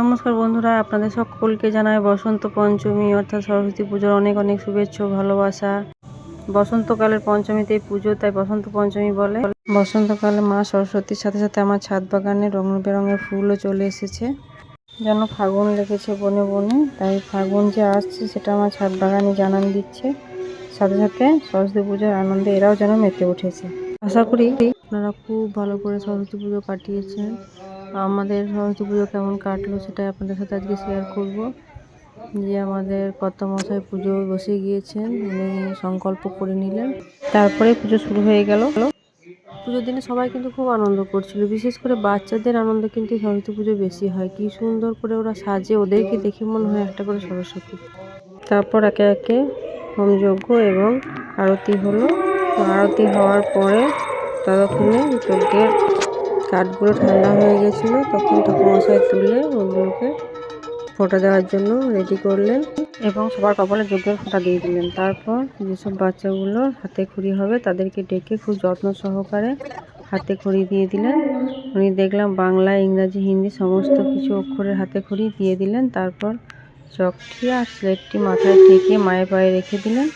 নমস্কার বন্ধুরা, আপনাদের সকলকে জানাই বসন্ত পঞ্চমী, অর্থাৎ সরস্বতী পুজোর অনেক অনেক শুভেচ্ছা ভালোবাসা। বসন্তকালের পঞ্চমীতে পুজো, তাই বসন্ত পঞ্চমী বলে। বসন্তকালে মা সরস্বতীর সাথে সাথে আমার ছাদ বাগানে রং বেরঙের ফুলও চলে এসেছে। যেন ফাগুন লেগেছে বনে বনে, তাই ফাগুন যে আসছে সেটা আমার ছাদ বাগানে জানান দিচ্ছে। সাথে সাথে সরস্বতী পুজোর আনন্দে এরাও যেন মেতে উঠেছে। আশা করি আপনারা খুব ভালো করে সরস্বতী পুজো কাটিয়েছেন। আমাদের সরস্বতী পুজো কেমন কাটলো সেটাই আপনাদের সাথে আজকে শেয়ার করব। যে আমাদের কত মশাই পুজো বসে গিয়েছেন, উনি সংকল্প করে নিলেন। তারপরে পুজো শুরু হয়ে গেল। পুজোর দিনে সবাই কিন্তু খুব আনন্দ করছিল, বিশেষ করে বাচ্চাদের আনন্দ কিন্তু সরস্বতী পুজো বেশি হয়। কি সুন্দর করে ওরা সাজে, ওদেরকে দেখে মনে হয় একটা করে সরস্বতী। তারপর একে একে হোমযজ্ঞ এবং আরতি হলো। আরতি হওয়ার পরে ততক্ষণে যজ্ঞের কাঠগুলো ঠান্ডা হয়ে গেছিল, তখন ঠাকুমশাই তুলে ওগুলোকে ফোঁটা দেওয়ার জন্য রেডি করলেন এবং সবার কপালে যজ্ঞের ফোঁটা দিয়ে দিলেন। তারপর যেসব বাচ্চাগুলো হাতে খড়ি হবে, তাদেরকে ডেকে খুব যত্ন সহকারে হাতে খড়ি দিয়ে দিলেন। উনি দেখলাম বাংলা, ইংরাজি, হিন্দি সমস্ত কিছু অক্ষরের হাতে খড়ি দিয়ে দিলেন। তারপর চকটি আর স্লেটটি মাথায় ঠেকিয়ে মায়ের পায়ে রেখে দিলেন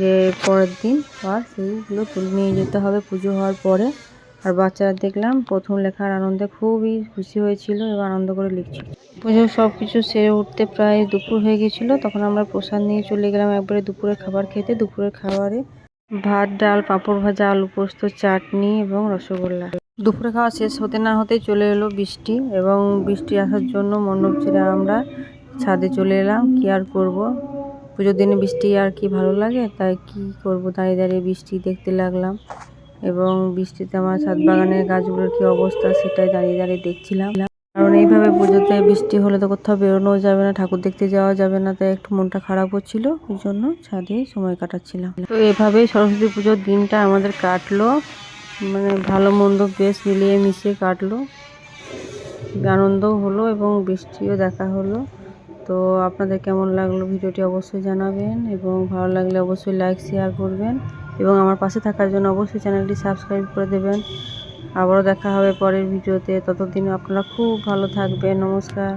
যে পরের দিন আর সেইগুলো তুলে নিয়ে যেতে হবে পুজো হওয়ার পরে। আর বাচ্চারা দেখলাম প্রথম লেখার আনন্দে খুবই খুশি হয়েছিল এবং আনন্দ করে লিখছিল পুজো সব কিছু সেরে উঠতে প্রায় দুপুর হয়ে গেছিল, তখন আমরা প্রসাদ নিয়ে চলে গেলাম একবারে দুপুরের খাবার খেতে। দুপুরের খাবারে ভাত, ডাল, পাঁপড় ভাজা, আলু পোস্ত, চাটনি এবং রসগোল্লা। দুপুরে খাওয়া শেষ হতে না হতেই চলে এলো বৃষ্টি এবং বৃষ্টি আসার জন্য মণ্ডপ ছেড়ে আমরা ছাদে চলে এলাম। কি আর করব? পুজোর দিনে বৃষ্টি আর কি ভালো লাগে? তাই কি করব? দাঁড়িয়ে দাঁড়িয়ে বৃষ্টি দেখতে লাগলাম। এবং বৃষ্টিতে আমার ছাদ বাগানের গাছগুলোর কি অবস্থা সেটাই দাঁড়িয়ে দাঁড়িয়ে দেখছিলাম। কারণ এইভাবে পুজোতে বৃষ্টি হলে তো কোথাও বেরোনোও যাবে না, ঠাকুর দেখতে যাওয়া যাবে না, তাই একটু মনটা খারাপ হচ্ছিল ওই জন্য ছাদে সময় কাটাচ্ছিলাম। তো এভাবেই সরস্বতী পুজোর দিনটা আমাদের কাটলো মানে ভালো মন্দ বেশ মিলিয়ে মিশিয়ে কাটলো। আনন্দও হলো এবং বৃষ্টিও দেখা হলো। তো আপনাদের কেমন লাগল ভিডিওটি অবশ্যই জানাবেন এবং ভালো লাগলে অবশ্যই লাইক শেয়ার করবেন। এবং আমার পাশে থাকার জন্য অবশ্যই চ্যানেলটি সাবস্ক্রাইব করে দেবেন। আবারও দেখা হবে পরের ভিডিওতে। ততদিন আপনারা খুব ভালো থাকবেন। নমস্কার।